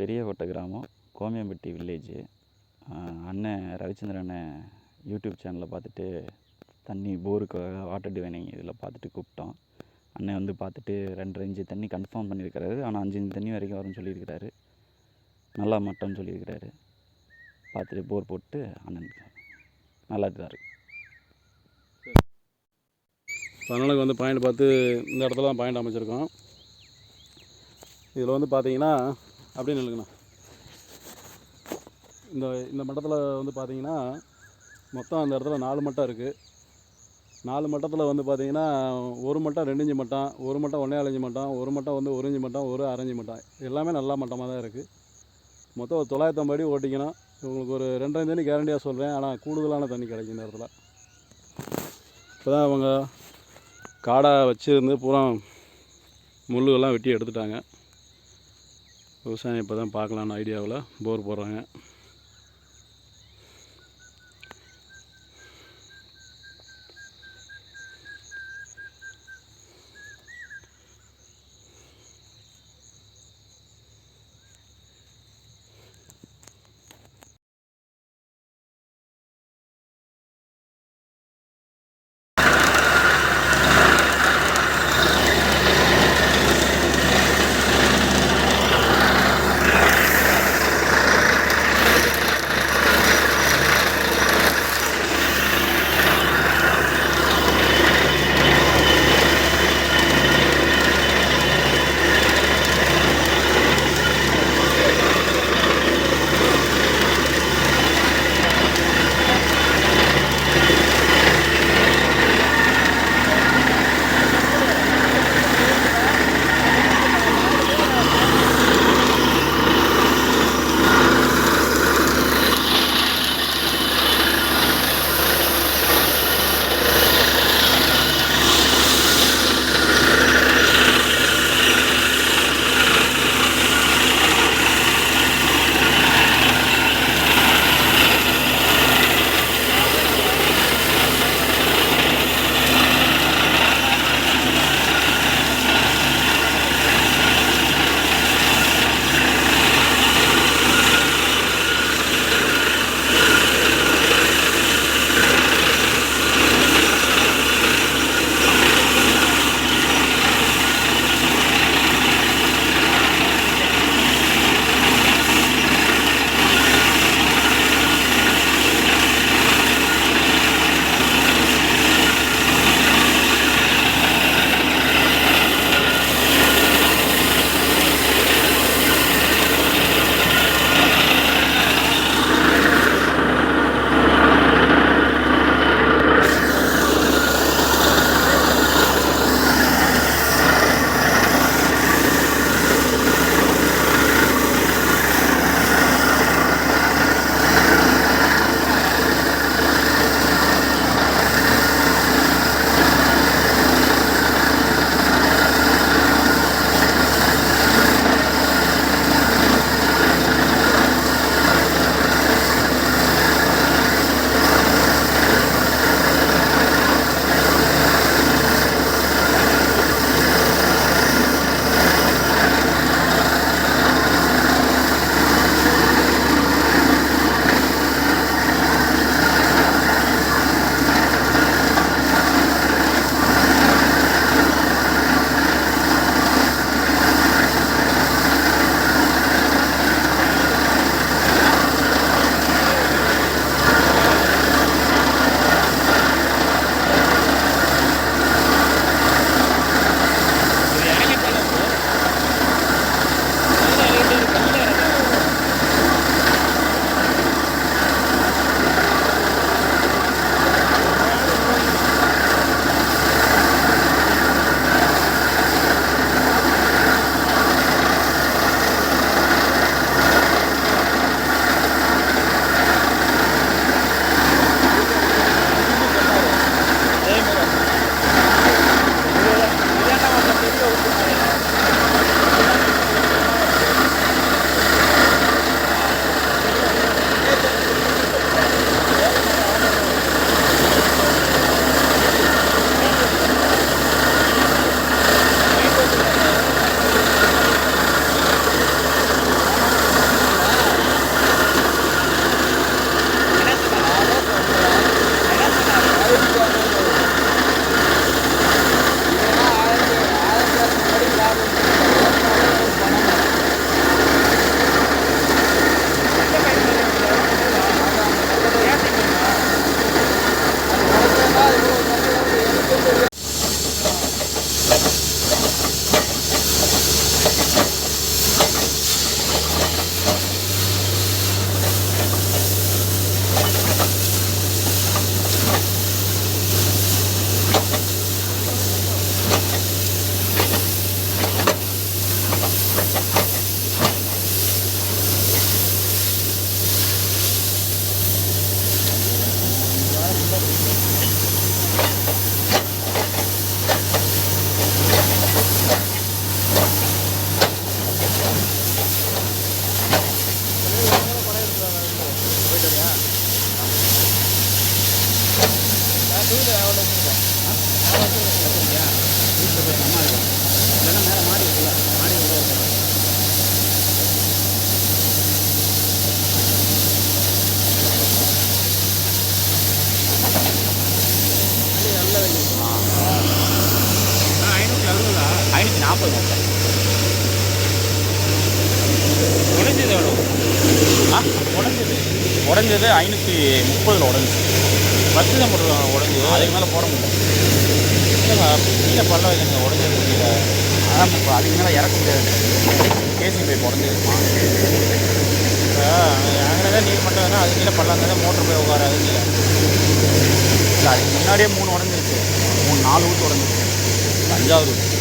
பெரியகோட்டை கிராமம் கோமியம்பட்டி வில்லேஜு அண்ணன் ரவிச்சந்திரன் அண்ணன் யூடியூப் சேனலில் பார்த்துட்டு தண்ணி போருக்காக வாட்டர் டிவைனிங் இதில் பார்த்துட்டு கூப்பிட்டோம். அண்ணன் வந்து பார்த்துட்டு ரெண்டரை இன்ச்சு தண்ணி கன்ஃபார்ம் பண்ணியிருக்காரு ஆனால் அஞ்சு இன்ச்சு தண்ணி வரைக்கும் வரும்னு சொல்லியிருக்கிறாரு. நல்லா மட்டம்னு சொல்லியிருக்கிறாரு. பார்த்துட்டு போர் போட்டு அண்ணன் நல்லா தான் இருக்கு வந்து பாயிண்ட் பார்த்து இந்த இடத்துல தான் பாயிண்ட் அமைச்சிருக்கோம். இதில் வந்து பார்த்தீங்கன்னா அப்படியே நில்லுங்கண்ணா. இந்த இந்த மட்டத்தில் வந்து பார்த்தீங்கன்னா மொத்தம் அந்த இடத்துல நாலு மட்டம் இருக்குது நாலு மட்டத்தில் வந்து பார்த்தீங்கன்னா ஒரு மட்டம் ரெண்டு மட்டம் ஒரு மட்டம் ஒன்றே அலைஞ்சு மட்டம் ஒரு மட்டம் வந்து ஒரு இஞ்சி மட்டம் ஒரு அரைஞ்சு மட்டம் எல்லாமே நல்ல மட்டமாக தான் இருக்குது மொத்தம் ஒரு தொள்ளாயிரத்தம்பது அடி ஓட்டிக்கணும். உங்களுக்கு ஒரு ரெண்டரை தண்ணி கேரண்டியாக சொல்கிறேன் ஆனால் கூடுதலான தண்ணி கிடைக்கும் இந்த இடத்துல. இப்போ தான் அவங்க காடாக வச்சுருந்து பூரா முள்ளுகள்லாம் வெட்டி எடுத்துட்டாங்க. விவசாயம் இப்போ தான் பார்க்கலான்னு ஐடியாவில் போர் போடுறாங்க. வீட்டில் போய் அம்மா இருக்கும் இல்லைன்னா மேலே மாடி இருக்குல்ல மாடி உள்ள இருக்கிறோம் ஐநூற்றி நாற்பது மொத்தம் உடைஞ்சது எவ்வளோ ஆ உடஞ்சது. உடஞ்சது ஐநூற்றி முப்பதில் உடஞ்சி. பத்து தான் போட்டுருவாங்க உடஞ்சி அதுக்கு மேலே போட முடியல. இல்லைங்க கீழே பல்ல வைக்கணுங்க உடஞ்சது முடியல. அதான் இப்போ அதுக்கு மேலே இறக்க முடியாது கேசி போய் உடஞ்சிருக்குமா அங்கே நீர் மட்டும் வேணா அது கீழே பல்லம் இருந்தால் மோட்டர் போய் உட்காராது கீழே இல்லை அதுக்கு முன்னாடியே மூணு உடஞ்சிருச்சு மூணு நாலு ஊற்று உடஞ்சிருச்சு அஞ்சாவது ஊற்று